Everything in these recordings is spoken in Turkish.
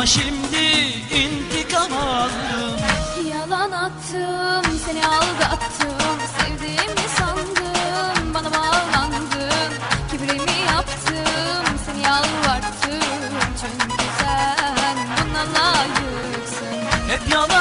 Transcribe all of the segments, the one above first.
Ama şimdi intikam aldım. Yalan attım, seni aldattım Sevdiğimi sandım, bana bağlandın Kibrimi yaptım, seni yalvarttım. Çünkü sen buna layıksın Hep yalan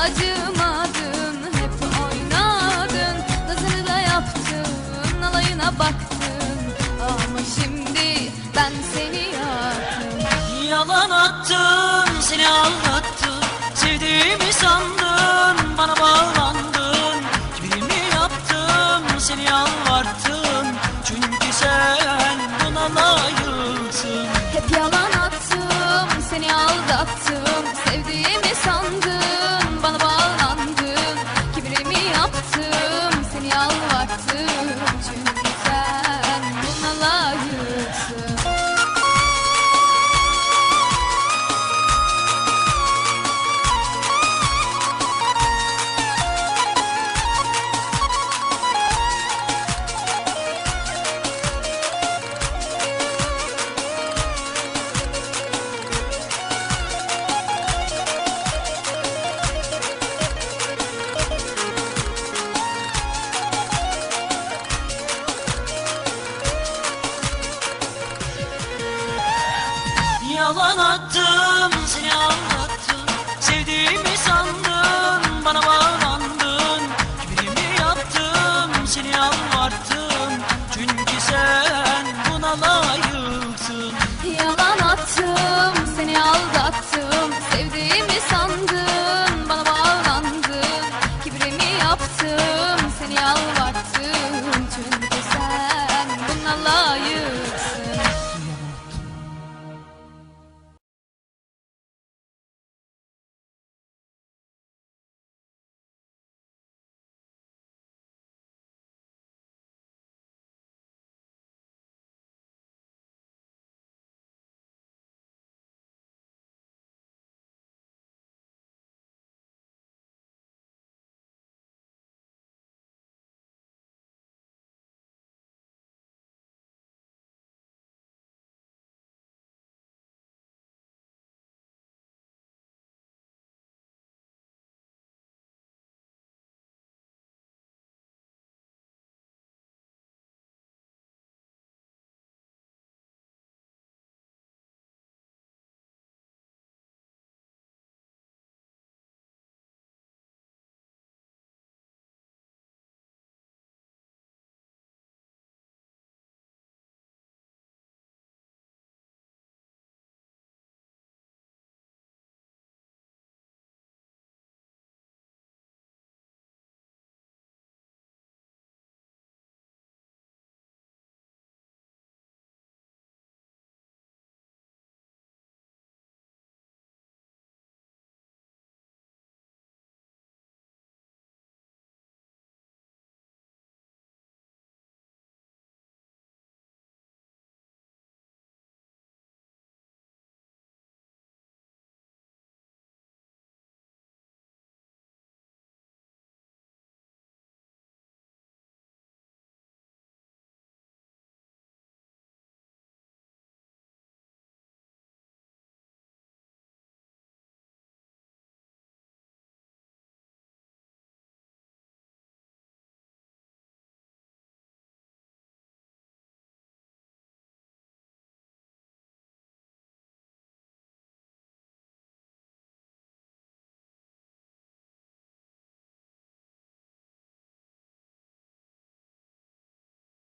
Acımadın, hep oynadın. Nazını da yaptın, alayına baktın. Ama şimdi ben seni yaktım Yalan attın, seni aldattın. Sevdiğimi sandın, bana bağlandın. Kibrimi yaptım, seni yalvarttım. Çünkü sen buna layıksın. Hep yalan attım, seni aldattım. Sevdiğimi sandın, Yalan attım, seni aldattım